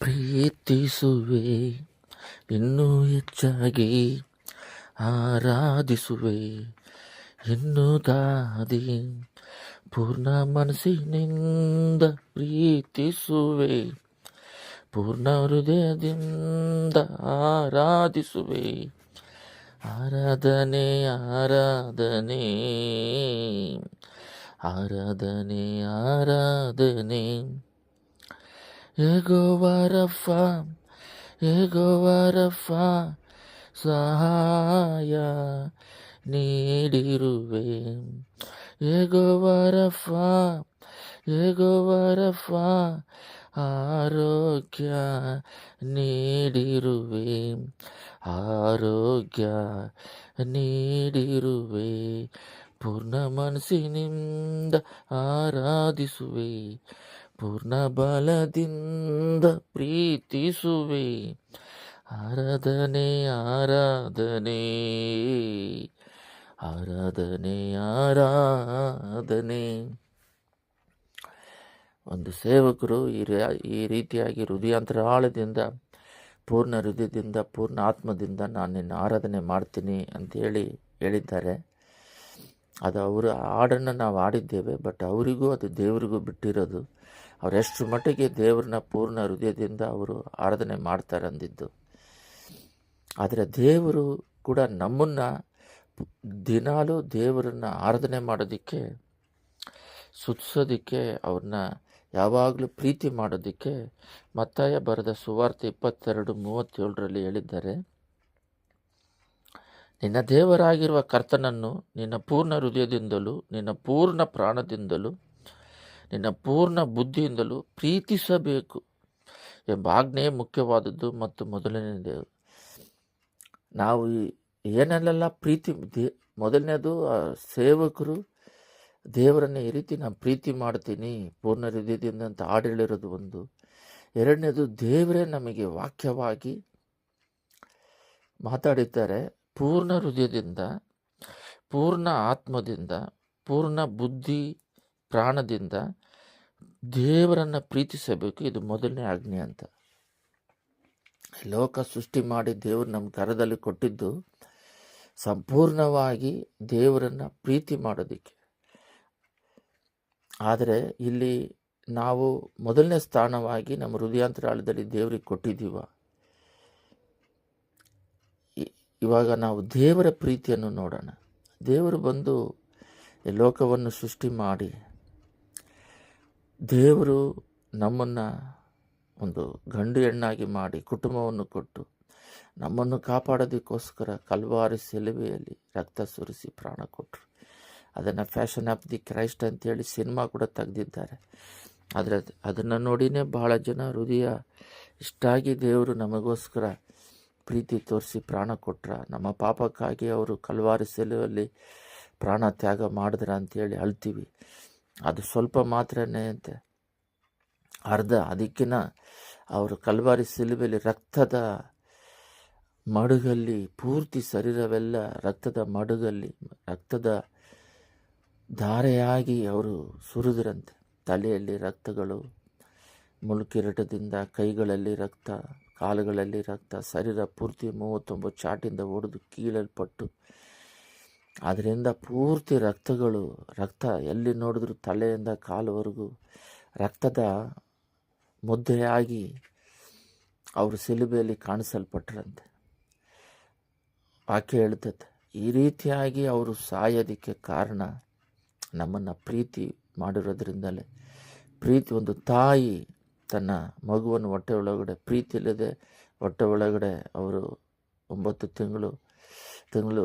ಪ್ರೀತಿಸುವೆ, ಇನ್ನೂ ಹೆಚ್ಚಾಗಿ ಆರಾಧಿಸುವೆ. ಇನ್ನು ದಾದಿ, ಪೂರ್ಣ ಮನಸ್ಸಿನಿಂದ ಪ್ರೀತಿಸುವೆ. ಪೂರ್ಣ ಹೃದಯದಿಂದ ಆರಾಧಿಸುವೆ. ಆರಾಧನೆ ಆರಾಧನೆ. ಆರಾಧನೆ ಆರಾಧನೆ. ಏಗೋವರಫ ಏಗೋವರಫ ಸಹಾಯ ನೀಡಿರುವೆ. ಏಗೋವರಫ ಏಗೋವರಫ ಆರೋಗ್ಯ ನೀಡಿರುವೆ. ಆರೋಗ್ಯ ನೀಡಿರುವೆ. ಪೂರ್ಣ ಮನಸ್ಸಿನಿಂದ ಆರಾಧಿಸುವೆ. ಪೂರ್ಣ ಬಲದಿಂದ ಪ್ರೀತಿಸುವೆ. ಆರಾಧನೆ ಆರಾಧನೆ. ಆರಾಧನೆ ಆರಾಧನೆ. ಒಂದು ಸೇವಕರು ಈ ಈ ರೀತಿಯಾಗಿ ಹೃದಯಾಂತರಾಳದಿಂದ, ಪೂರ್ಣ ಹೃದಯದಿಂದ, ಪೂರ್ಣ ಆತ್ಮದಿಂದ ನಾನು ನಿನ್ನ ಆರಾಧನೆ ಮಾಡ್ತೀನಿ ಅಂತೇಳಿ ಹೇಳಿದ್ದಾರೆ. ಅದು ಅವರು ಹಾಡನ್ನು ನಾವು ಆಡಿದ್ದೇವೆ ಬಟ್ ಅವರಿಗೂ ಅದು ದೇವರಿಗೂ ಬಿಟ್ಟಿರೋದು. ಅವ್ರು ಎಷ್ಟು ಮಟ್ಟಿಗೆ ದೇವ್ರನ್ನ ಪೂರ್ಣ ಹೃದಯದಿಂದ ಅವರು ಆರಾಧನೆ ಮಾಡ್ತಾರೆ ಅಂದಿದ್ದು. ಆದರೆ ದೇವರು ಕೂಡ ನಮ್ಮನ್ನು ದಿನಾಲೂ ದೇವರನ್ನು ಆರಾಧನೆ ಮಾಡೋದಕ್ಕೆ, ಸುತ್ಸೋದಕ್ಕೆ, ಅವ್ರನ್ನ ಯಾವಾಗಲೂ ಪ್ರೀತಿ ಮಾಡೋದಕ್ಕೆ ಮತ್ತಾಯ ಬರೆದ ಸುವಾರ್ತೆ ಇಪ್ಪತ್ತೆರಡು ಮೂವತ್ತೇಳರಲ್ಲಿ ಹೇಳಿದ್ದಾರೆ, ನಿನ್ನ ದೇವರಾಗಿರುವ ಕರ್ತನನ್ನು ನಿನ್ನ ಪೂರ್ಣ ಹೃದಯದಿಂದಲೂ ನಿನ್ನ ಪೂರ್ಣ ಪ್ರಾಣದಿಂದಲೂ ನಿನ್ನ ಪೂರ್ಣ ಬುದ್ಧಿಯಿಂದಲೂ ಪ್ರೀತಿಸಬೇಕು ಎಂಬ ಆಜ್ಞೆ ಮುಖ್ಯವಾದದ್ದು ಮತ್ತು ಮೊದಲನೆಯದು. ನಾವು ಈ- ಏನೆಲ್ಲ ಪ್ರೀತಿ, ದೇ ಮೊದಲನೇದು ಸೇವಕರು, ದೇವರನ್ನ ಈ ರೀತಿ ನಾನು ಪ್ರೀತಿ ಮಾಡ್ತೀನಿ, ಪೂರ್ಣ ಹೃದಯದಿಂದ ಅಂತ ಹಾಡು ಒಂದು. ಎರಡನೇದು, ದೇವರೇ ನಮಗೆ ವಾಕ್ಯವಾಗಿ ಮಾತಾಡಿದ್ದಾರೆ. ಪೂರ್ಣ ಹೃದಯದಿಂದ, ಪೂರ್ಣ ಆತ್ಮದಿಂದ, ಪೂರ್ಣ ಬುದ್ಧಿ, ಪ್ರಾಣದಿಂದ ದೇವರನ್ನು ಪ್ರೀತಿಸಬೇಕು. ಇದು ಮೊದಲನೇ ಆಜ್ಞೆ ಅಂತ. ಲೋಕ ಸೃಷ್ಟಿ ಮಾಡಿ ದೇವರು ನಮ್ಮ ಕರದಲ್ಲಿ ಕೊಟ್ಟಿದ್ದು ಸಂಪೂರ್ಣವಾಗಿ ದೇವರನ್ನು ಪ್ರೀತಿ ಮಾಡೋದಕ್ಕೆ. ಆದರೆ ಇಲ್ಲಿ ನಾವು ಮೊದಲನೇ ಸ್ಥಾನವಾಗಿ ನಮ್ಮ ಹೃದಯಾಂತರಾಳದಲ್ಲಿ ದೇವರಿಗೆ ಕೊಟ್ಟಿದ್ದೀವ. ಇವಾಗ ನಾವು ದೇವರ ಪ್ರೀತಿಯನ್ನು ನೋಡೋಣ. ದೇವರು ಬಂದು ಲೋಕವನ್ನು ಸೃಷ್ಟಿ ಮಾಡಿ ದೇವರು ನಮ್ಮನ್ನು ಒಂದು ಗಂಡು ಹೆಣ್ಣಾಗಿ ಮಾಡಿ ಕುಟುಂಬವನ್ನು ಕೊಟ್ಟು ನಮ್ಮನ್ನು ಕಾಪಾಡೋದಕ್ಕೋಸ್ಕರ ಕಲ್ವಾರಿ ಸೆಲುವೆಯಲ್ಲಿ ರಕ್ತ ಸುರಿಸಿ ಪ್ರಾಣ ಕೊಟ್ಟರು ಅದನ್ನು ಫ್ಯಾಷನ್ ಆಫ್ ದಿ ಕ್ರೈಸ್ಟ್ ಅಂತೇಳಿ ಸಿನಿಮಾ ಕೂಡ ತೆಗೆದಿದ್ದಾರೆ. ಆದರೆ ಅದನ್ನು ನೋಡಿನೇ ಬಹಳ ಜನ ಹೃದಯ ಇಷ್ಟಾಗಿ ದೇವರು ನಮಗೋಸ್ಕರ ಪ್ರೀತಿ ತೋರಿಸಿ ಪ್ರಾಣ ಕೊಟ್ರ. ನಮ್ಮ ಪಾಪಕ್ಕಾಗಿ ಅವರು ಕಲ್ವಾರಿ ಸೆಲುವಲ್ಲಿ ಪ್ರಾಣ ತ್ಯಾಗ ಮಾಡಿದ್ರ ಅಂತೇಳಿ ಅಳ್ತೀವಿ. ಅದು ಸ್ವಲ್ಪ ಮಾತ್ರನೇ ಅಂತೆ. ಅರ್ಧ ಅದಕ್ಕಿನ ಅವರು ಕಲ್ವಾರಿ ಸಿಲುಬೆಯಲ್ಲಿ ರಕ್ತದ ಮಡುಗಲ್ಲಿ, ಪೂರ್ತಿ ಶರೀರವೆಲ್ಲ ರಕ್ತದ ಮಡುಗಲ್ಲಿ, ರಕ್ತದ ಧಾರೆಯಾಗಿ ಅವರು ಸುರಿದ್ರಂತೆ. ತಲೆಯಲ್ಲಿ ರಕ್ತಗಳು ಮುಳುಕಿರಟದಿಂದ ಕೈಗಳಲ್ಲಿ ರಕ್ತ, ಕಾಲುಗಳಲ್ಲಿ ರಕ್ತ, ಶರೀರ ಪೂರ್ತಿ ಮೂವತ್ತೊಂಬತ್ತು ಚಾಟಿಂದ ಒಡೆದು ಕೀಳಲ್ಪಟ್ಟು ಅದರಿಂದ ಪೂರ್ತಿ ರಕ್ತಗಳು, ರಕ್ತ ಎಲ್ಲಿ ನೋಡಿದ್ರು ತಲೆಯಿಂದ ಕಾಲುವರೆಗೂ ರಕ್ತದ ಮುದ್ದೆಯಾಗಿ ಅವರು ಸಿಲುಬೆಯಲ್ಲಿ ಕಾಣಿಸಲ್ಪಟ್ರಂತೆ. ವಾಕ್ಯ ಹೇಳ್ತದೆ, ಈ ರೀತಿಯಾಗಿ ಅವರು ಸಾಯೋದಕ್ಕೆ ಕಾರಣ ನಮ್ಮನ್ನು ಪ್ರೀತಿ ಮಾಡಿರೋದ್ರಿಂದಲೇ. ಪ್ರೀತಿ ಒಂದು ತಾಯಿ ತನ್ನ ಮಗುವನ್ನು ಹೊಟ್ಟೆ ಒಳಗಡೆ, ಪ್ರೀತಿ ಇಲ್ಲದೆ ಹೊಟ್ಟೆ ಒಳಗಡೆ ಅವರು ಒಂಬತ್ತು ತಿಂಗಳು ತಿಂಗಳು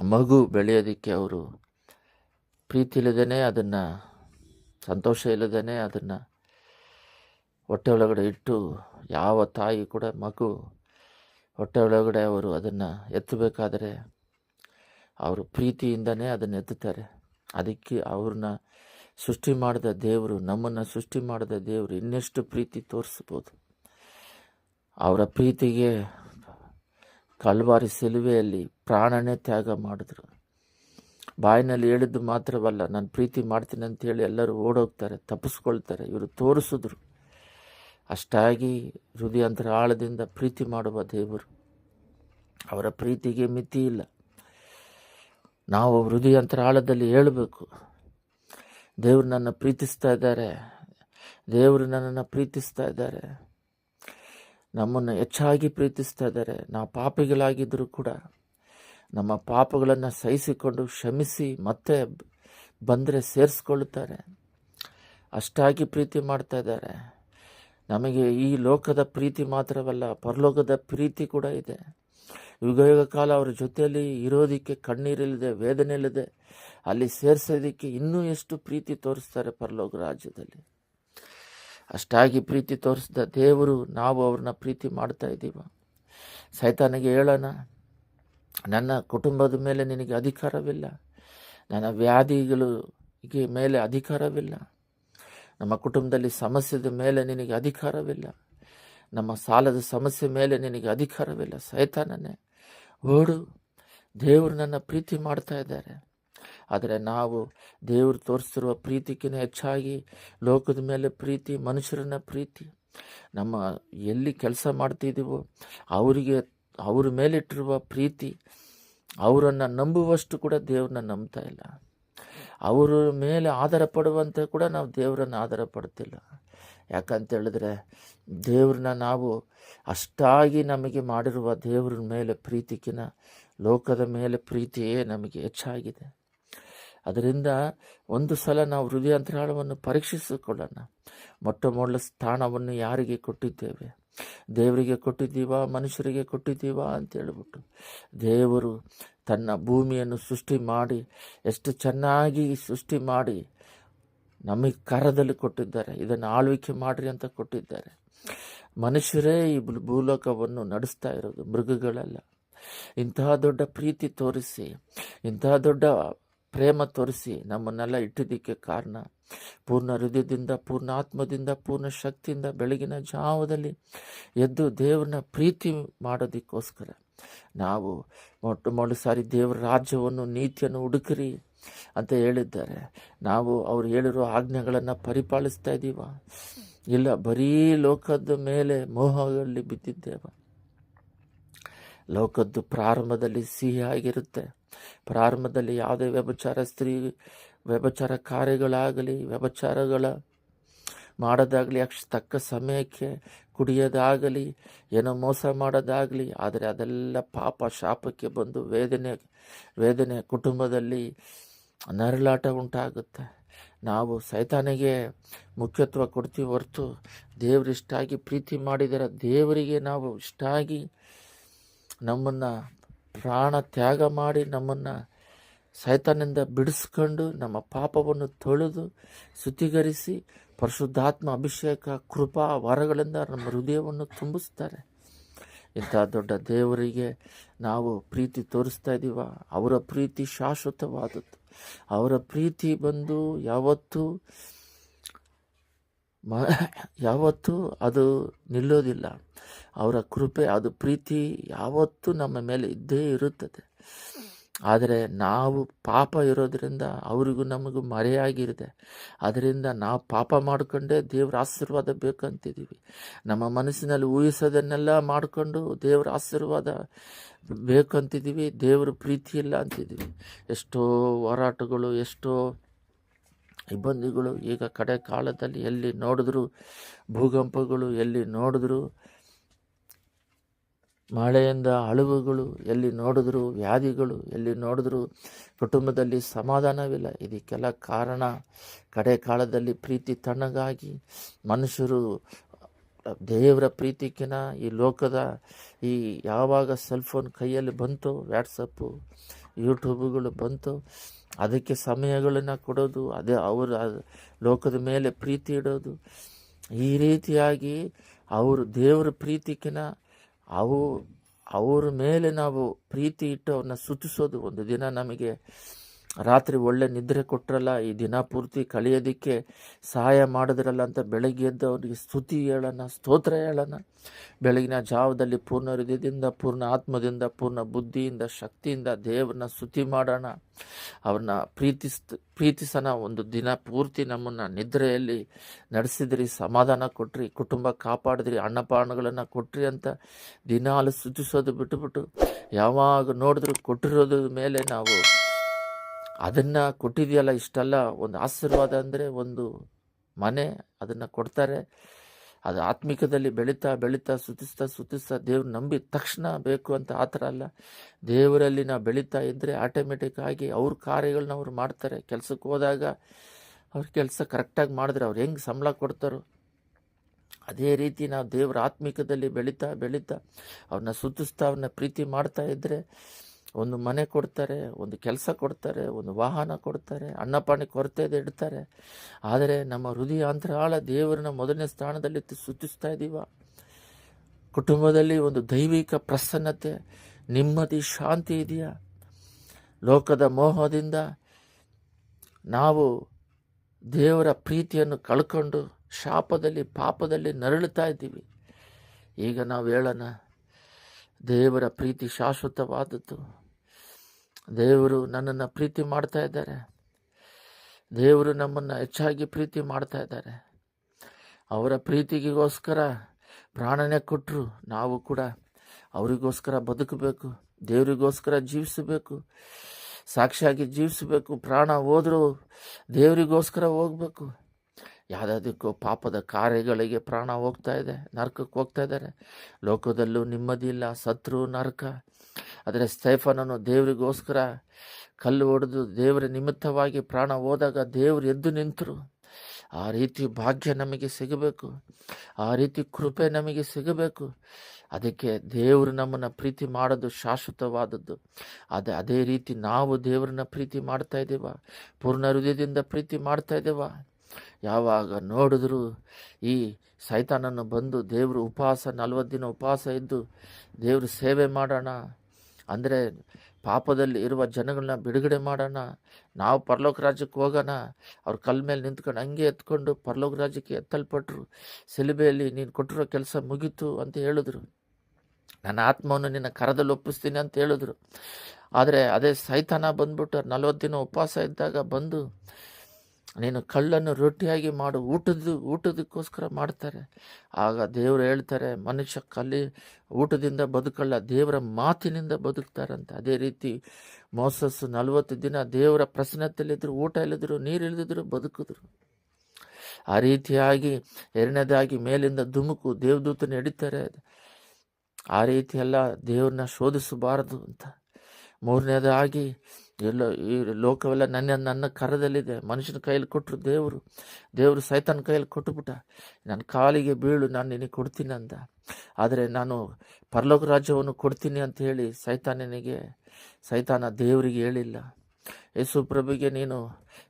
ಮಗು ಬೆಳೆಯೋದಕ್ಕೆ ಅವರು ಪ್ರೀತಿ ಇಲ್ಲದೇ ಅದನ್ನು, ಸಂತೋಷ ಇಲ್ಲದೇ ಅದನ್ನು ಹೊಟ್ಟೆ ಒಳಗಡೆ ಇಟ್ಟು ಯಾವ ತಾಯಿ ಕೂಡ ಮಗು ಹೊಟ್ಟೆ ಒಳಗಡೆ ಅವರು ಅದನ್ನು ಎತ್ತಬೇಕಾದರೆ ಅವರು ಪ್ರೀತಿಯಿಂದನೇ ಅದನ್ನು ಎತ್ತುತ್ತಾರೆ. ಅದಕ್ಕೆ ಅವ್ರನ್ನ ಸೃಷ್ಟಿ ಮಾಡಿದ ದೇವರು, ನಮ್ಮನ್ನು ಸೃಷ್ಟಿ ಮಾಡಿದ ದೇವರು ಇನ್ನೆಷ್ಟು ಪ್ರೀತಿ ತೋರಿಸ್ಬೋದು. ಅವರ ಪ್ರೀತಿಗೆ ಕಲ್ವಾರಿ ಸಿಲುವೆಯಲ್ಲಿ ಪ್ರಾಣನೇ ತ್ಯಾಗ ಮಾಡಿದ್ರು. ಬಾಯಿನಲ್ಲಿ ಹೇಳಿದ್ದು ಮಾತ್ರವಲ್ಲ, ನಾನು ಪ್ರೀತಿ ಮಾಡ್ತೀನಿ ಅಂತೇಳಿ ಎಲ್ಲರೂ ಓಡೋಗ್ತಾರೆ, ತಪ್ಪಿಸ್ಕೊಳ್ತಾರೆ, ಇವರು ತೋರಿಸಿದ್ರು. ಅಷ್ಟಾಗಿ ಹೃದಯಾಂತರ ಆಳದಿಂದ ಪ್ರೀತಿ ಮಾಡುವ ದೇವರು. ಅವರ ಪ್ರೀತಿಗೆ ಮಿತಿ ಇಲ್ಲ. ನಾವು ಹೃದಯಾಂತರ ಆಳದಲ್ಲಿ ಹೇಳಬೇಕು. ದೇವರು ನನ್ನ ಪ್ರೀತಿಸ್ತಾ ಇದ್ದಾರೆ. ದೇವರು ನನ್ನನ್ನು ಪ್ರೀತಿಸ್ತಾ ಇದ್ದಾರೆ. ನಮ್ಮನ್ನು ಹೆಚ್ಚಾಗಿ ಪ್ರೀತಿಸ್ತಾ ಇದ್ದಾರೆ. ನಾವು ಪಾಪಿಗಳಾಗಿದ್ದರೂ ಕೂಡ ನಮ್ಮ ಪಾಪಗಳನ್ನು ಸಹಿಸಿಕೊಂಡು ಕ್ಷಮಿಸಿ ಮತ್ತೆ ಬಂದರೆ ಸೇರಿಸ್ಕೊಳ್ಳುತ್ತಾರೆ. ಅಷ್ಟಾಗಿ ಪ್ರೀತಿ ಮಾಡ್ತಾ ಇದ್ದಾರೆ. ನಮಗೆ ಈ ಲೋಕದ ಪ್ರೀತಿ ಮಾತ್ರವಲ್ಲ, ಪರಲೋಕದ ಪ್ರೀತಿ ಕೂಡ ಇದೆ. ಯುಗ ಯುಗ ಕಾಲ ಅವರ ಜೊತೆಯಲ್ಲಿ ಇರೋದಕ್ಕೆ ಕಣ್ಣೀರಿಲ್ಲದೆ ವೇದನೆ ಇಲ್ಲದೆ ಅಲ್ಲಿ ಸೇರಿಸೋದಕ್ಕೆ ಇನ್ನೂ ಎಷ್ಟು ಪ್ರೀತಿ ತೋರಿಸ್ತಾರೆ ಪರಲೋಕ ರಾಜ್ಯದಲ್ಲಿ. ಅಷ್ಟಾಗಿ ಪ್ರೀತಿ ತೋರಿಸಿದ ದೇವರು ನಾವು ಅವ್ರನ್ನ ಪ್ರೀತಿ ಮಾಡ್ತಾ ಇದ್ದೀವ. ಸೈತಾನಿಗೆ ಹೇಳೋಣ, ನನ್ನ ಕುಟುಂಬದ ಮೇಲೆ ನಿನಗೆ ಅಧಿಕಾರವಿಲ್ಲ, ನನ್ನ ವ್ಯಾಧಿಗಳಿಗೆ ಮೇಲೆ ಅಧಿಕಾರವಿಲ್ಲ, ನಮ್ಮ ಕುಟುಂಬದಲ್ಲಿ ಸಮಸ್ಯೆದ ಮೇಲೆ ನಿನಗೆ ಅಧಿಕಾರವಿಲ್ಲ, ನಮ್ಮ ಸಾಲದ ಸಮಸ್ಯೆ ಮೇಲೆ ನಿನಗೆ ಅಧಿಕಾರವಿಲ್ಲ. ಸೈತಾನನೇ, ಓಡು, ದೇವರು ನನ್ನ ಪ್ರೀತಿ ಮಾಡ್ತಾ ಇದ್ದಾರೆ. ಆದರೆ ನಾವು ದೇವರು ತೋರಿಸಿರುವ ಪ್ರೀತಿಗಿಂತ ಹೆಚ್ಚಾಗಿ ಲೋಕದ ಮೇಲೆ ಪ್ರೀತಿ, ಮನುಷ್ಯರನ್ನ ಪ್ರೀತಿ. ನಮ್ಮ ಎಲ್ಲಿ ಕೆಲಸ ಮಾಡ್ತಿದ್ದೀವೋ ಅವರಿಗೆ, ಅವ್ರ ಮೇಲಿಟ್ಟಿರುವ ಪ್ರೀತಿ, ಅವರನ್ನು ನಂಬುವಷ್ಟು ಕೂಡ ದೇವ್ರನ್ನ ನಂಬ್ತಾ ಇಲ್ಲ. ಅವರ ಮೇಲೆ ಆಧಾರ ಪಡುವಂತೆ ಕೂಡ ನಾವು ದೇವರನ್ನು ಆಧಾರ ಪಡ್ತಿಲ್ಲ. ಯಾಕಂತ ಹೇಳಿದ್ರೆ ದೇವ್ರನ್ನ ನಾವು ಅಷ್ಟಾಗಿ ನಮಗೆ ಮಾಡಿರುವ ದೇವ್ರ ಮೇಲೆ ಪ್ರೀತಿಕಿನ ಲೋಕದ ಮೇಲೆ ಪ್ರೀತಿಯೇ ನಮಗೆ ಹೆಚ್ಚಾಗಿದೆ. ಅದರಿಂದ ಒಂದು ಸಲ ನಾವು ಹೃದಯಾಂತರಾಳವನ್ನು ಪರೀಕ್ಷಿಸಿಕೊಳ್ಳೋಣ. ಮೊಟ್ಟ ಮೊದಲ ಸ್ಥಾನವನ್ನು ಯಾರಿಗೆ ಕೊಟ್ಟಿದ್ದೇವೆ? ದೇವರಿಗೆ ಕೊಟ್ಟಿದ್ದೀವಾ? ಮನುಷ್ಯರಿಗೆ ಕೊಟ್ಟಿದ್ದೀವಾ? ಅಂತ ಹೇಳ್ಬಿಟ್ಟು. ದೇವರು ತನ್ನ ಭೂಮಿಯನ್ನು ಸೃಷ್ಟಿ ಮಾಡಿ, ಎಷ್ಟು ಚೆನ್ನಾಗಿ ಸೃಷ್ಟಿ ಮಾಡಿ ನಮಗೆ ಕರದಲ್ಲಿ ಕೊಟ್ಟಿದ್ದಾರೆ. ಇದನ್ನು ಆಳ್ವಿಕೆ ಮಾಡಿರಿ ಅಂತ ಕೊಟ್ಟಿದ್ದಾರೆ. ಮನುಷ್ಯರೇ ಈ ಭೂಲೋಕವನ್ನು ನಡೆಸ್ತಾ ಇರೋದು, ಮೃಗಗಳೆಲ್ಲ. ಇಂತಹ ದೊಡ್ಡ ಪ್ರೀತಿ ತೋರಿಸಿ, ಇಂತಹ ದೊಡ್ಡ ಪ್ರೇಮ ತೋರಿಸಿ ನಮ್ಮನ್ನೆಲ್ಲ ಇಟ್ಟಿದ್ದಕ್ಕೆ ಕಾರಣ. ಪೂರ್ಣ ಹೃದಯದಿಂದ, ಪೂರ್ಣ ಆತ್ಮದಿಂದ, ಪೂರ್ಣ ಶಕ್ತಿಯಿಂದ ಬೆಳಗಿನ ಜಾವದಲ್ಲಿ ಎದ್ದು ದೇವ್ರನ್ನ ಪ್ರೀತಿ ಮಾಡೋದಕ್ಕೋಸ್ಕರ ನಾವು ಮೊಟ್ಟ ಮೊದಲು ಸಾರಿ ದೇವರ ರಾಜ್ಯವನ್ನು, ನೀತಿಯನ್ನು ಹುಡುಕಿರಿ ಅಂತ ಹೇಳಿದ್ದಾರೆ. ನಾವು ಅವ್ರು ಹೇಳಿರೋ ಆಜ್ಞೆಗಳನ್ನು ಪರಿಪಾಲಿಸ್ತಾ ಇದ್ದೀವ ಇಲ್ಲ, ಬರೀ ಲೋಕದ ಮೇಲೆ ಮೋಹಗಳಲ್ಲಿ ಬಿದ್ದಿದ್ದೇವ. ಲೋಕದ್ದು ಪ್ರಾರಂಭದಲ್ಲಿ ಸಿಹಿಯಾಗಿರುತ್ತೆ ಪ್ರಾರಂಭದಲ್ಲಿ ಯಾವುದೇ ವ್ಯಭಚಾರ, ಸ್ತ್ರೀ ವ್ಯಭಚಾರ ಕಾರ್ಯಗಳಾಗಲಿ, ವ್ಯಭಚಾರಗಳ ಮಾಡೋದಾಗಲಿ, ಅಕ್ಷ ತಕ್ಕ ಸಮಯಕ್ಕೆ ಕುಡಿಯೋದಾಗಲಿ, ಏನೋ ಮೋಸ ಮಾಡೋದಾಗಲಿ, ಆದರೆ ಅದೆಲ್ಲ ಪಾಪ ಶಾಪಕ್ಕೆ ಬಂದು ವೇದನೆ ವೇದನೆ ಕುಟುಂಬದಲ್ಲಿ ನರಳಾಟ ಉಂಟಾಗುತ್ತೆ. ನಾವು ಸೈತಾನಿಗೆ ಮುಖ್ಯತ್ವ ಕೊಡ್ತೀವಿ ಹೊರತು ದೇವರು ಇಷ್ಟಾಗಿ ಪ್ರೀತಿ ಮಾಡಿದರೆ ದೇವರಿಗೆ ನಾವು ಇಷ್ಟಾಗಿ ನಮ್ಮನ್ನು ಪ್ರಾಣ ತ್ಯಾಗ ಮಾಡಿ ನಮ್ಮನ್ನು ಸೈತಾನಿಂದ ಬಿಡಿಸ್ಕೊಂಡು ನಮ್ಮ ಪಾಪವನ್ನು ತೊಳೆದು ಶುದ್ಧೀಕರಿಸಿ ಪರಿಶುದ್ಧಾತ್ಮ ಅಭಿಷೇಕ, ಕೃಪಾ, ವರಗಳಿಂದ ನಮ್ಮ ಹೃದಯವನ್ನು ತುಂಬಿಸ್ತಾರೆ ಇಂಥ ದೊಡ್ಡ ದೇವರಿಗೆ ನಾವು ಪ್ರೀತಿ ತೋರಿಸ್ತಾ ಇದ್ದೀವ ಅವರ ಪ್ರೀತಿ ಶಾಶ್ವತವಾದದ್ದು. ಅವರ ಪ್ರೀತಿ ಬಂದು ಯಾವತ್ತೂ ಮ, ಯಾವತ್ತೂ ಅದು ನಿಲ್ಲೋದಿಲ್ಲ. ಅವರ ಕೃಪೆ, ಅದು ಪ್ರೀತಿ ಯಾವತ್ತೂ ನಮ್ಮ ಮೇಲೆ ಇದ್ದೇ ಇರುತ್ತದೆ. ಆದರೆ ನಾವು ಪಾಪ ಇರೋದರಿಂದ ಅವರಿಗೂ ನಮಗೂ ಮರೆಯಾಗಿರಿದೆ ಅದರಿಂದ ನಾವು ಪಾಪ ಮಾಡಿಕೊಂಡೇ ದೇವರ ಆಶೀರ್ವಾದ ಬೇಕಂತಿದ್ದೀವಿ. ನಮ್ಮ ಮನಸ್ಸಿನಲ್ಲಿ ಊಹಿಸೋದನ್ನೆಲ್ಲ ಮಾಡಿಕೊಂಡು ದೇವರ ಆಶೀರ್ವಾದ ಬೇಕಂತಿದ್ದೀವಿ. ದೇವ್ರ ಪ್ರೀತಿ ಇಲ್ಲ ಅಂತಿದ್ದೀವಿ. ಎಷ್ಟೋ ಹೋರಾಟಗಳು, ಎಷ್ಟೋ ಇಬ್ಬಂದಿಗಳು ಈಗ ಕಡೆ ಕಾಲದಲ್ಲಿ ಎಲ್ಲಿ ನೋಡಿದ್ರು ಭೂಕಂಪಗಳು, ಎಲ್ಲಿ ನೋಡಿದ್ರು ಮಳೆಯಿಂದ ಅಳುವುಗಳು ಎಲ್ಲಿ ನೋಡಿದ್ರು ವ್ಯಾಧಿಗಳು, ಎಲ್ಲಿ ನೋಡಿದ್ರು ಕುಟುಂಬದಲ್ಲಿ ಸಮಾಧಾನವಿಲ್ಲ. ಇದಕ್ಕೆಲ್ಲ ಕಾರಣ ಕಡೆ ಕಾಲದಲ್ಲಿ ಪ್ರೀತಿ ತಣ್ಣಗಾಗಿ ಮನುಷ್ಯರು ದೇವರ ಪ್ರೀತಿಕಿನ ಈ ಲೋಕದ ಈ ಯಾವಾಗ ಸೆಲ್ಫೋನ್ ಕೈಯಲ್ಲಿ ಬಂತು ವ್ಯಾಟ್ಸಪ್ಪು ಯೂಟ್ಯೂಬುಗಳು ಬಂತು. ಅದಕ್ಕೆ ಸಮಯಗಳನ್ನು ಕೊಡೋದು, ಅದೇ ಅವರ ಲೋಕದ ಮೇಲೆ ಪ್ರೀತಿ ಇಡೋದು. ಈ ರೀತಿಯಾಗಿ ಅವರು ದೇವರ ಪ್ರೀತಿಕಿನ ಅವು, ಅವ್ರ ಮೇಲೆ ನಾವು ಪ್ರೀತಿ ಇಟ್ಟು ಅವ್ರನ್ನ ಸುತಿಸೋದು ಒಂದು ದಿನ ನಮಗೆ. ರಾತ್ರಿ ಒಳ್ಳೆ ನಿದ್ರೆ ಕೊಟ್ರಲ್ಲ, ಈ ದಿನ ಪೂರ್ತಿ ಕಳೆಯೋದಕ್ಕೆ ಸಹಾಯ ಮಾಡಿದ್ರಲ್ಲ ಅಂತ ಬೆಳಗ್ಗೆ ಎದ್ದು ಅವರಿಗೆ ಸ್ತುತಿ ಹೇಳೋಣ, ಸ್ತೋತ್ರ ಹೇಳೋಣ. ಬೆಳಗಿನ ಜಾವದಲ್ಲಿ ಪೂರ್ಣ ಹೃದಯದಿಂದ, ಪೂರ್ಣ ಆತ್ಮದಿಂದ, ಪೂರ್ಣ ಬುದ್ಧಿಯಿಂದ, ಶಕ್ತಿಯಿಂದ ದೇವ್ರನ್ನ ಸ್ತುತಿ ಮಾಡೋಣ. ಅವ್ರನ್ನ ಪ್ರೀತಿಸ್ ಪ್ರೀತಿಸೋಣ. ಒಂದು ದಿನ ಪೂರ್ತಿ ನಮ್ಮನ್ನು ನಿದ್ರೆಯಲ್ಲಿ ನಡೆಸಿದ್ರಿ, ಸಮಾಧಾನ ಕೊಟ್ರಿ, ಕುಟುಂಬ ಕಾಪಾಡಿದ್ರಿ, ಅನ್ನಪಾನಗಳನ್ನು ಕೊಟ್ರಿ ಅಂತ ದಿನಾಲು ಸ್ತುತಿಸೋದು ಬಿಟ್ಟುಬಿಟ್ಟು ಯಾವಾಗ ನೋಡಿದ್ರು ಕೊಟ್ಟಿರೋದ್ರ ಮೇಲೆ ನಾವು ಅದನ್ನು ಕೊಟ್ಟಿದೆಯಲ್ಲ ಇಷ್ಟೆಲ್ಲ, ಒಂದು ಆಶೀರ್ವಾದ ಅಂದರೆ ಒಂದು ಮನೆ ಅದನ್ನು ಕೊಡ್ತಾರೆ. ಅದು ಆತ್ಮಿಕದಲ್ಲಿ ಬೆಳೀತಾ ಬೆಳೀತಾ ಸುತ್ತಿಸ್ತಾ ಸುತ್ತಿಸ್ತಾ ದೇವ್ರು ನಂಬಿದ ತಕ್ಷಣ ಬೇಕು ಅಂತ ಆ ಥರ ಅಲ್ಲ. ದೇವರಲ್ಲಿ ನಾವು ಬೆಳೀತಾ ಇದ್ದರೆ ಆಟೋಮೆಟಿಕ್ ಆಗಿ ಅವ್ರ ಕಾರ್ಯಗಳನ್ನ ಅವ್ರು ಮಾಡ್ತಾರೆ. ಕೆಲಸಕ್ಕೆ ಹೋದಾಗ ಅವ್ರ ಕೆಲಸ ಕರೆಕ್ಟಾಗಿ ಮಾಡಿದ್ರೆ ಅವ್ರು ಹೆಂಗೆ ಸಂಬಳ ಕೊಡ್ತಾರೋ. ಅದೇ ರೀತಿ ನಾವು ದೇವರ ಆತ್ಮಿಕದಲ್ಲಿ ಬೆಳೀತಾ ಬೆಳೀತಾ ಅವ್ರನ್ನ ಸುತ್ತಿಸ್ತಾ ಅವ್ರನ್ನ ಪ್ರೀತಿ ಮಾಡ್ತಾ ಇದ್ದರೆ ಒಂದು ಮನೆ ಕೊಡ್ತಾರೆ, ಒಂದು ಕೆಲಸ ಕೊಡ್ತಾರೆ, ಒಂದು ವಾಹನ ಕೊಡ್ತಾರೆ ಅನ್ನಪಾಣಿ ಕೊರತೆ ಇಡ್ತಾರೆ. ಆದರೆ ನಮ್ಮ ಹೃದಯ ಅಂತರಾಳ ದೇವರನ್ನ ಮೊದಲನೇ ಸ್ಥಾನದಲ್ಲಿ ಸುತ್ತಿಸ್ತಾ ಇದ್ದೀವ ಕುಟುಂಬದಲ್ಲಿ ಒಂದು ದೈವಿಕ ಪ್ರಸನ್ನತೆ, ನೆಮ್ಮದಿ, ಶಾಂತಿ ಇದೆಯಾ? ಲೋಕದ ಮೋಹದಿಂದ ನಾವು ದೇವರ ಪ್ರೀತಿಯನ್ನು ಕಳ್ಕೊಂಡು ಶಾಪದಲ್ಲಿ, ಪಾಪದಲ್ಲಿ ನರಳುತ್ತಾ ಇದ್ದೀವಿ. ಈಗ ನಾವು ಹೇಳೋಣ, ದೇವರ ಪ್ರೀತಿ ಶಾಶ್ವತವಾದದ್ದು. ದೇವರು ನನ್ನನ್ನು ಪ್ರೀತಿ ಮಾಡ್ತಾ ಇದ್ದಾರೆ. ದೇವರು ನಮ್ಮನ್ನು ಹೆಚ್ಚಾಗಿ ಪ್ರೀತಿ ಮಾಡ್ತಾ ಇದ್ದಾರೆ. ಅವರ ಪ್ರೀತಿಗೋಸ್ಕರ ಪ್ರಾಣನೇ ಕೊಟ್ಟರು ನಾವು ಕೂಡ ಅವರಿಗೋಸ್ಕರ ಬದುಕಬೇಕು, ದೇವರಿಗೋಸ್ಕರ ಜೀವಿಸಬೇಕು, ಸಾಕ್ಷಿಯಾಗಿ ಜೀವಿಸಬೇಕು, ಪ್ರಾಣ ಹೋದರೂ ದೇವರಿಗೋಸ್ಕರ ಹೋಗಬೇಕು. ಯಾವುದಕ್ಕೂ ಪಾಪದ ಕಾರ್ಯಗಳಿಗೆ ಪ್ರಾಣ ಹೋಗ್ತಾ ಇದೆ, ನರಕಕ್ಕೆ ಹೋಗ್ತಾ ಇದ್ದಾರೆ. ಲೋಕದಲ್ಲೂ ನೆಮ್ಮದಿ ಇಲ್ಲ ಸತ್ರು, ನರಕ. ಆದರೆ ಸ್ಟೈಫನನ್ನು ದೇವರಿಗೋಸ್ಕರ ಕಲ್ಲು ಹೊಡೆದು ದೇವರ ನಿಮಿತ್ತವಾಗಿ ಪ್ರಾಣ ಹೋದಾಗ ದೇವರು ಎದ್ದು ನಿಂತರು. ಆ ರೀತಿ ಭಾಗ್ಯ ನಮಗೆ ಸಿಗಬೇಕು. ಆ ರೀತಿ ಕೃಪೆ ನಮಗೆ ಸಿಗಬೇಕು. ಅದಕ್ಕೆ ದೇವರು ನಮ್ಮನ್ನು ಪ್ರೀತಿ ಮಾಡೋದು ಶಾಶ್ವತವಾದದ್ದು. ಅದೇ ಅದೇ ರೀತಿ ನಾವು ದೇವರನ್ನ ಪ್ರೀತಿ ಮಾಡ್ತಾ ಇದ್ದೀವ? ಪೂರ್ಣ ಹೃದಯದಿಂದ ಪ್ರೀತಿ ಮಾಡ್ತಾ ಇದ್ದೇವ? ಯಾವಾಗ ನೋಡಿದ್ರು ಈ ಸೈತಾನನ್ನು ಬಂದು ದೇವರು ಉಪವಾಸ, ನಲ್ವತ್ತು ದಿನ ಉಪವಾಸ ಇದ್ದು ದೇವ್ರ ಸೇವೆ ಮಾಡೋಣ. ಅಂದರೆ ಪಾಪದಲ್ಲಿ ಇರುವ ಜನಗಳನ್ನ ಬಿಡುಗಡೆ ಮಾಡೋಣ. ನಾವು ಪರಲೋಕ ರಾಜ್ಯಕ್ಕೆ ಹೋಗೋಣ. ಅವ್ರ ಕಲ್ ಮೇಲೆ ನಿಂತ್ಕೊಂಡು ಹಂಗೆ ಎತ್ಕೊಂಡು ಪರಲೋಕ ರಾಜ್ಯಕ್ಕೆ ಎತ್ತಲ್ಪಟ್ಟರು ಸಿಲುಬೆಯಲ್ಲಿ ನೀನು ಕೊಟ್ಟಿರೋ ಕೆಲಸ ಮುಗೀತು ಅಂತ ಹೇಳಿದ್ರು. ನನ್ನ ಆತ್ಮವನ್ನು ನಿನ್ನ ಕರದಲ್ಲಿ ಒಪ್ಪಿಸ್ತೀನಿ ಅಂತ ಹೇಳಿದ್ರು. ಆದರೆ ಅದೇ ಸೈತಾನ ಬಂದ್ಬಿಟ್ಟು ನಲ್ವತ್ತು ದಿನ ಉಪವಾಸ ಇದ್ದಾಗ ಬಂದು ನೀನು ಕಳ್ಳನ್ನು ರೊಟ್ಟಿಯಾಗಿ ಮಾಡು ಊಟದ ಊಟದಕ್ಕೋಸ್ಕರ ಮಾಡ್ತಾರೆ. ಆಗ ದೇವರು ಹೇಳ್ತಾರೆ, ಮನುಷ್ಯ ಕಲ್ಲಿ, ಊಟದಿಂದ ಬದುಕಲ್ಲ, ದೇವರ ಮಾತಿನಿಂದ ಬದುಕ್ತಾರಂತೆ ಅದೇ ರೀತಿ ಮೋಸಸ್ಸು ನಲವತ್ತು ದಿನ ದೇವರ ಪ್ರಸನ್ನತೆಯಲ್ಲಿದ್ದರು ಊಟ ಇಲ್ಲದ್ರು ನೀರು ಇಲ್ಲದಿದ್ರು ಬದುಕಿದ್ರು. ಆ ರೀತಿಯಾಗಿ ಎರಡನೇದಾಗಿ ಮೇಲಿಂದ ಧುಮುಕು ದೇವದೂತನ ಹಿಡಿತಾರೆ ಆ ರೀತಿಯೆಲ್ಲ ದೇವ್ರನ್ನ ಶೋಧಿಸಬಾರದು ಅಂತ. ಮೂರನೇದಾಗಿ ಎಲ್ಲ ಈ ಲೋಕವೆಲ್ಲ ನನ್ನ ನನ್ನ ಕರದಲ್ಲಿದೆ. ಮನುಷ್ಯನ ಕೈಯಲ್ಲಿ ಕೊಟ್ಟರು ದೇವರು. ದೇವರು ಸೈತನ ಕೈಯಲ್ಲಿ ಕೊಟ್ಟುಬಿಟ್ಟ. ನನ್ನ ಕಾಲಿಗೆ ಬೀಳು, ನಾನು ನಿನಗೆ ಕೊಡ್ತೀನಿ ಅಂದ. ಆದರೆ ನಾನು ಪರಲೋಕ ರಾಜ್ಯವನ್ನು ಕೊಡ್ತೀನಿ ಅಂತ ಹೇಳಿ ಸೈತಾನನಿಗೆ, ಸೈತಾನ ದೇವರಿಗೆ ಹೇಳಿಲ್ಲ. ಯೇಸು ಪ್ರಭುಗೆ, ನೀನು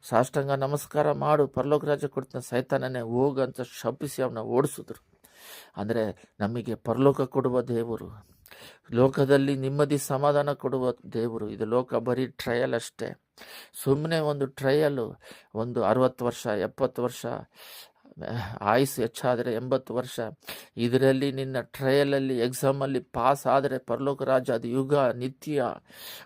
ಸಾಷ್ಟಾಂಗ ನಮಸ್ಕಾರ ಮಾಡು, ಪರಲೋಕ ರಾಜ್ಯ ಕೊಡ್ತೀನಿ. ಸೈತಾನನೇ ಹೋಗಂತ ಶಪಿಸಿ ಅವನ್ನ ಓಡಿಸಿದ್ರು. ಅಂದರೆ ನಮಗೆ ಪರಲೋಕ ಕೊಡುವ ದೇವರು. ಲೋಕದಲ್ಲಿ ನೆಮ್ಮದಿ ಸಮಾಧಾನ ಕೊಡುವ ದೇವರು. ಇದು ಲೋಕ ಬರೀ ಟ್ರಯಲ್ ಅಷ್ಟೇ. ಸುಮ್ಮನೆ ಒಂದು ಟ್ರಯಲು ಒಂದು ಅರವತ್ತು ವರ್ಷ, ಎಪ್ಪತ್ತು ವರ್ಷ, ಆಯಸ್ಸು ಹೆಚ್ಚಾದರೆ ಎಂಬತ್ತು ವರ್ಷ. ಇದರಲ್ಲಿ ನಿನ್ನ ಟ್ರಯಲಲ್ಲಿ ಎಕ್ಸಾಮಲ್ಲಿ ಪಾಸ್ ಆದರೆ ಪರಲೋಕ ರಾಜ ಅದು ಯುಗ, ನಿತ್ಯ.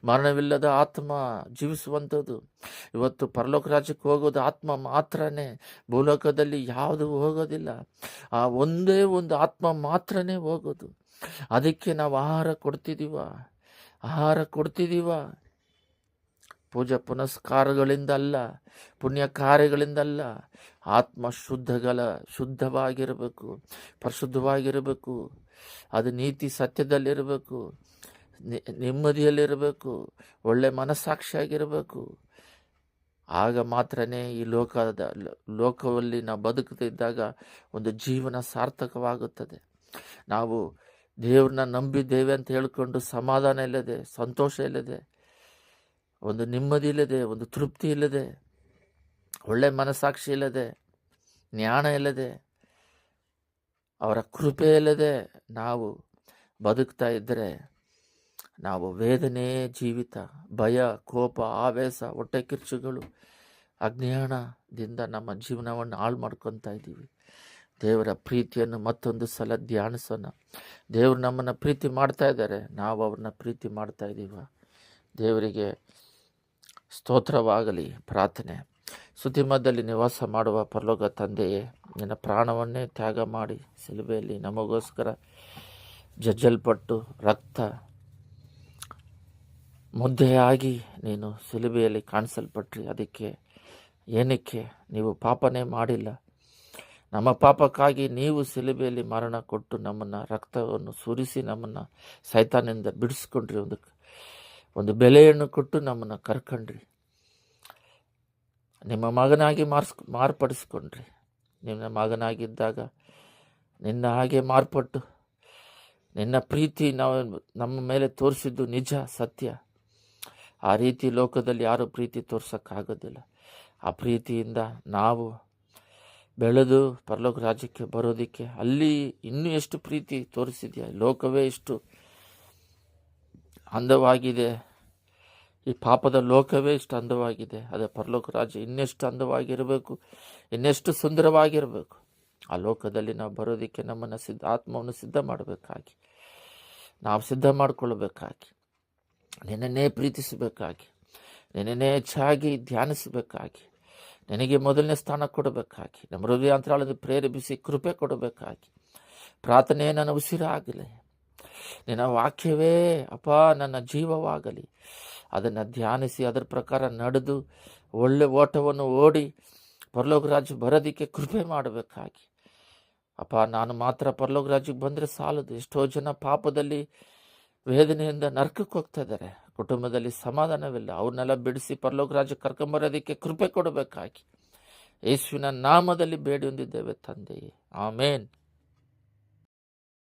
ಮರಣವಿಲ್ಲದ ಆತ್ಮ ಜೀವಿಸುವಂಥದ್ದು. ಇವತ್ತು ಪರಲೋಕ ರಾಜ್ಯಕ್ಕೆ ಹೋಗೋದು ಆತ್ಮ ಮಾತ್ರನೇ. ಭೂಲೋಕದಲ್ಲಿ ಯಾವುದು ಹೋಗೋದಿಲ್ಲ. ಆ ಒಂದೇ ಒಂದು ಆತ್ಮ ಮಾತ್ರನೇ ಹೋಗೋದು. ಅದಕ್ಕೆ ನಾವು ಆಹಾರ ಕೊಡ್ತಿದ್ದೀವ ಆಹಾರ ಕೊಡ್ತಿದ್ದೀವ ಪೂಜಾ ಪುನಸ್ಕಾರಗಳಿಂದಲ್ಲ ಪುಣ್ಯ ಕಾರ್ಯಗಳಿಂದಲ್ಲ ಆತ್ಮ ಶುದ್ಧಗಳ ಶುದ್ಧವಾಗಿರಬೇಕು, ಪರಿಶುದ್ಧವಾಗಿರಬೇಕು. ಅದು ನೀತಿ ಸತ್ಯದಲ್ಲಿರಬೇಕು ನೆಮ್ಮದಿಯಲ್ಲಿರಬೇಕು, ಒಳ್ಳೆ ಮನಸ್ಸಾಕ್ಷಿಯಾಗಿರಬೇಕು. ಆಗ ಮಾತ್ರನೇ ಈ ಲೋಕದ ಲೋಕದಲ್ಲಿ ನಾವು ಬದುಕುತ್ತಿದ್ದಾಗ ಒಂದು ಜೀವನ ಸಾರ್ಥಕವಾಗುತ್ತದೆ. ನಾವು ದೇವ್ರನ್ನ ನಂಬಿದ್ದೇವೆ ಅಂತ ಹೇಳಿಕೊಂಡು ಸಮಾಧಾನ ಇಲ್ಲದೆ, ಸಂತೋಷ ಇಲ್ಲದೆ, ಒಂದು ನೆಮ್ಮದಿ ಇಲ್ಲದೆ, ಒಂದು ತೃಪ್ತಿ ಇಲ್ಲದೆ, ಒಳ್ಳೆ ಮನಸ್ಸಾಕ್ಷಿ ಇಲ್ಲದೆ, ಜ್ಞಾನ ಇಲ್ಲದೆ, ಅವರ ಕೃಪೆ ಇಲ್ಲದೆ ನಾವು ಬದುಕ್ತಾ ಇದ್ದರೆ ನಾವು ವೇದನೆ, ಜೀವಿತ, ಭಯ, ಕೋಪ, ಆವೇಶ, ಹೊಟ್ಟೆ ಕಿರ್ಚುಗಳು, ಅಜ್ಞಾನದಿಂದ ನಮ್ಮ ಜೀವನವನ್ನು ಹಾಳು ಮಾಡ್ಕೊತಾ ಇದ್ದೀವಿ. ದೇವರ ಪ್ರೀತಿಯನ್ನು ಮತ್ತೊಂದು ಸಲ ಧ್ಯಾನಿಸೋಣ. ದೇವರು ನಮ್ಮನ್ನು ಪ್ರೀತಿ ಮಾಡ್ತಾ ಇದ್ದಾರೆ. ನಾವು ಅವ್ರನ್ನ ಪ್ರೀತಿ ಮಾಡ್ತಾ ಇದ್ದೀವ. ದೇವರಿಗೆ ಸ್ತೋತ್ರವಾಗಲಿ, ಪ್ರಾರ್ಥನೆ. ಸುದ್ದಿಮದಲ್ಲಿ ನಿವಾಸ ಮಾಡುವ ಪರಲೋಕ ತಂದೆಯೇ, ನಿನ್ನ ಪ್ರಾಣವನ್ನೇ ತ್ಯಾಗ ಮಾಡಿ ಸಿಲುಬೆಯಲ್ಲಿ ನಮಗೋಸ್ಕರ ಜಜ್ಜಲ್ಪಟ್ಟು ರಕ್ತ ಮುದ್ದೆಯಾಗಿ ನೀನು ಸಿಲುಬೆಯಲ್ಲಿ ಕಾಣಿಸಲ್ಪಟ್ರಿ. ಅದಕ್ಕೆ ಏನಕ್ಕೆ? ನೀವು ಪಾಪನೇ ಮಾಡಿಲ್ಲ. ನಮ್ಮ ಪಾಪಕ್ಕಾಗಿ ನೀವು ಸಿಲುಬೆಯಲ್ಲಿ ಮರಣ ಕೊಟ್ಟು ನಮ್ಮನ್ನು ರಕ್ತವನ್ನು ಸುರಿಸಿ ನಮ್ಮನ್ನು ಸೈತಾನಿಂದ ಬಿಡಿಸ್ಕೊಂಡ್ರಿ. ಒಂದು ಒಂದು ಬೆಲೆಯನ್ನು ಕೊಟ್ಟು ನಮ್ಮನ್ನು ಕರ್ಕೊಂಡ್ರಿ. ನಿಮ್ಮ ಮಗನಾಗಿ ಮಾರ್ಸ್, ಮಾರ್ಪಡಿಸ್ಕೊಂಡ್ರಿ. ನಿಮ್ಮ ಮಗನಾಗಿದ್ದಾಗ ನಿನ್ನ ಹಾಗೆ ಮಾರ್ಪಟ್ಟು, ನಿನ್ನ ಪ್ರೀತಿ ನಾವು, ನಮ್ಮ ಮೇಲೆ ತೋರಿಸಿದ್ದು ನಿಜ, ಸತ್ಯ. ಆ ರೀತಿ ಲೋಕದಲ್ಲಿ ಯಾರೂ ಪ್ರೀತಿ ತೋರ್ಸೋಕ್ಕಾಗೋದಿಲ್ಲ. ಆ ಪ್ರೀತಿಯಿಂದ ನಾವು ಬೆಳೆದು ಪರಲೋಕ ರಾಜ್ಯಕ್ಕೆ ಬರೋದಕ್ಕೆ ಅಲ್ಲಿ ಇನ್ನೂ ಎಷ್ಟು ಪ್ರೀತಿ ತೋರಿಸಿದೆಯಾ? ಲೋಕವೇ ಎಷ್ಟು ಅಂದವಾಗಿದೆ. ಈ ಪಾಪದ ಲೋಕವೇ ಇಷ್ಟು ಅಂದವಾಗಿದೆ. ಅದೇ ಪರಲೋಕ ರಾಜ್ಯ ಇನ್ನೆಷ್ಟು ಅಂದವಾಗಿರಬೇಕು? ಇನ್ನೆಷ್ಟು ಸುಂದರವಾಗಿರಬೇಕು? ಆ ಲೋಕದಲ್ಲಿ ನಾವು ಬರೋದಕ್ಕೆ ನಮ್ಮನ್ನು ಸಿದ್ಧ, ಆತ್ಮವನ್ನು ಸಿದ್ಧ ಮಾಡಬೇಕಾಗಿ. ನಾವು ಸಿದ್ಧ ಮಾಡಿಕೊಳ್ಬೇಕಾಗಿ. ನಿನ್ನನ್ನೇ ಪ್ರೀತಿಸಬೇಕಾಗಿ. ನಿನ್ನನ್ನೇ ಹೆಚ್ಚಾಗಿ ಧ್ಯಾನಿಸಬೇಕಾಗಿ. ನಿನಗೆ ಮೊದಲನೇ ಸ್ಥಾನ ಕೊಡಬೇಕಾಗಿ, ನಮ್ಮ ಹೃದಯಾಂತರಾಳದ ಪ್ರೇರೇಪಿಸಿ ಕೃಪೆ ಕೊಡಬೇಕಾಗಿ. ಪ್ರಾರ್ಥನೆ ನನ್ನ ಉಸಿರಾಗಲಿ. ನಿನ್ನ ವಾಕ್ಯವೇ, ಅಪ್ಪ, ನನ್ನ ಜೀವವಾಗಲಿ. ಅದನ್ನು ಧ್ಯಾನಿಸಿ, ಅದರ ಪ್ರಕಾರ ನಡೆದು, ಒಳ್ಳೆ ಓಟವನ್ನು ಓಡಿ, ಪರಲೋಕ ರಾಜ್ಯ ಬರೋದಕ್ಕೆ ಕೃಪೆ ಮಾಡಬೇಕಾಗಿ. ಅಪ್ಪ, ನಾನು ಮಾತ್ರ ಪರಲೋಕ ರಾಜ್ಯಕ್ಕೆ ಬಂದರೆ ಸಾಲದು. ಎಷ್ಟೋ ಜನ ಪಾಪದಲ್ಲಿ, ವೇದನೆಯಿಂದ ನರ್ಕಕ್ಕೆ ಹೋಗ್ತಾ ಇದ್ದಾರೆ. ಕುಟುಂಬದಲ್ಲಿ ಸಮಾಧಾನವಿಲ್ಲ ಅವ್ರನ್ನೆಲ್ಲ ಬಿಡಿಸಿ ಪರಲೋಕ ರಾಜ್ಯ ಕರ್ಕೊಂಬರೋದಕ್ಕೆ ಕೃಪೆ ಕೊಡಬೇಕಾಗಿ ಯೇಸುವಿನ ನಾಮದಲ್ಲಿ ಬೇಡಿ ಹೊಂದಿದ್ದೇವೆ ತಂದೆಯೇ ಆಮೇನ್